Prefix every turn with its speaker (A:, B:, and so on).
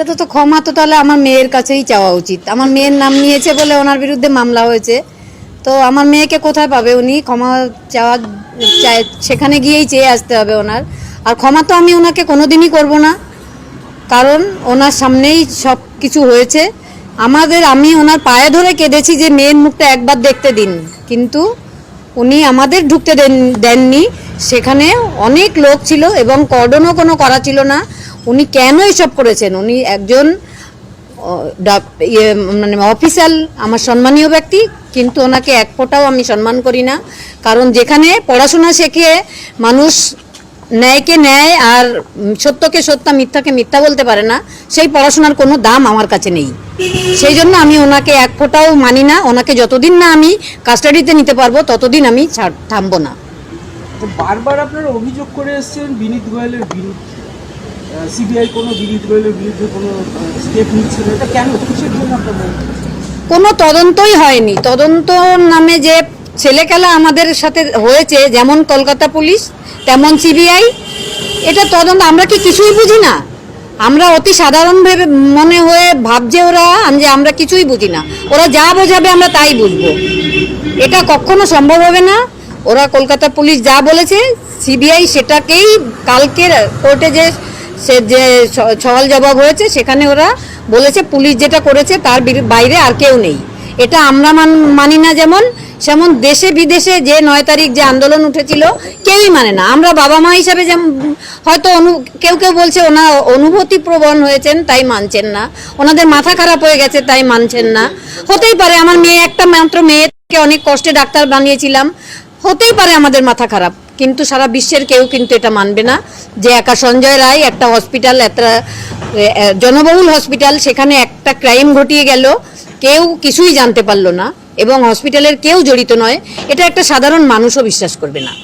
A: এটা তো ক্ষমা তো তাহলে আমার মেয়ের কাছেই চাওয়া উচিত। আমার মেয়ের নাম নিয়েছে বলে ওনার বিরুদ্ধে মামলা হয়েছে। তো আমার মেয়েকে কোথায় পাবে উনি? ক্ষমা চাওয়া সেখানে গিয়েই চেয়ে আসতে হবে ওনার। আর ক্ষমা তো আমি ওনাকে কোনোদিনই করব না। কারণ ওনার সামনেই সব কিছু হয়েছে। আমাদের, আমি ওনার পায়ে ধরে কেঁদেছি যে মেয়ের মুখটা একবার দেখতে দিন। কিন্তু উনি আমাদের ঢুকতে দেন, দেননি। সেখানে অনেক লোক ছিল এবং কর্ডনও কোনো করা ছিল না। উনি কেন এসব করেছেন? উনি একজন ইয়ে, মানে অফিসিয়াল আমার সম্মানীয় ব্যক্তি কিন্তু ওনাকে এক ফোঁটাও আমি সম্মান করি না। কারণ যেখানে পড়াশোনা শেখে মানুষ ন্যায়কে ন্যায় আর সত্যকে সত্য মিথ্যাকে মিথ্যা বলতে পারে না সেই পড়াশোনার কোনো দাম আমার কাছে নেই। সেই জন্য আমি ওনাকে এক ফোঁটাও মানি না। ওনাকে যতদিন না আমি কাস্টাডিতে নিতে পারব ততদিন আমি থামবো না।
B: বারবার আপনারা অভিযোগ করে এসেছেন বিনীত গোয়েলের বিরুদ্ধে। সিবিআই কোনো বিরুদ্ধে কোনো স্টেপ এটা কেন? কিসের জন্য
A: কোনো তদন্তই হয়নি। তদন্ত নামে যে ছেলেখেলা আমাদের সাথে হয়েছে, যেমন কলকাতা পুলিশ, তেমন সিবিআই এটা তদন্ত আমরা কি কিছুই বুঝি না? আমরা অতি সাধারণ ভেবে মনে হয়ে ভাবছে ওরা যে আমরা কিছুই বুঝি না। ওরা যা বোঝাবে আমরা তাই বুঝব। এটা কখনো সম্ভব হবে না। ওরা কলকাতা পুলিশ যা বলেছে সিবিআই সেটাকেই কালকে কোর্টে যে সে যে সওয়াল জবাব হয়েছে, সেখানে ওরা বলেছে পুলিশ যেটা করেছে তার বাইরে আর কেউ নেই। এটা আমরা মান- মানি না যেমন, সেমন দেশে বিদেশে যে নয় তারিখ যে আন্দোলন উঠেছিল, কেউই মানে না। আমরা বাবা মা হিসাবে যেমন, হয়তো অনু কেউ কেউ বলছে ওনা অনুভূতি প্রবণ হয়েছেন, তাই মানছেন না। ওনাদের মাথা খারাপ হয়ে গেছে, তাই মানছেন না। হতেই পারে আমার মেয়ে, একটা মাত্র মেয়েকে অনেক কষ্টে ডাক্তার বানিয়েছিলাম। হতেই পারে আমাদের মাথা খারাপ। কিন্তু সারা বিশ্বের কেউ কিন্তু এটা মানবে না যে একা সঞ্জয় রায় একটা হসপিটাল একটা জনবহুল হসপিটাল সেখানে একটা ক্রাইম ঘটিয়ে গেল, কেউ কিছুই জানতে পারল না এবং হসপিটালের কেউ জড়িত নয়। এটা একটা সাধারণ মানুষও বিশ্বাস করবে না।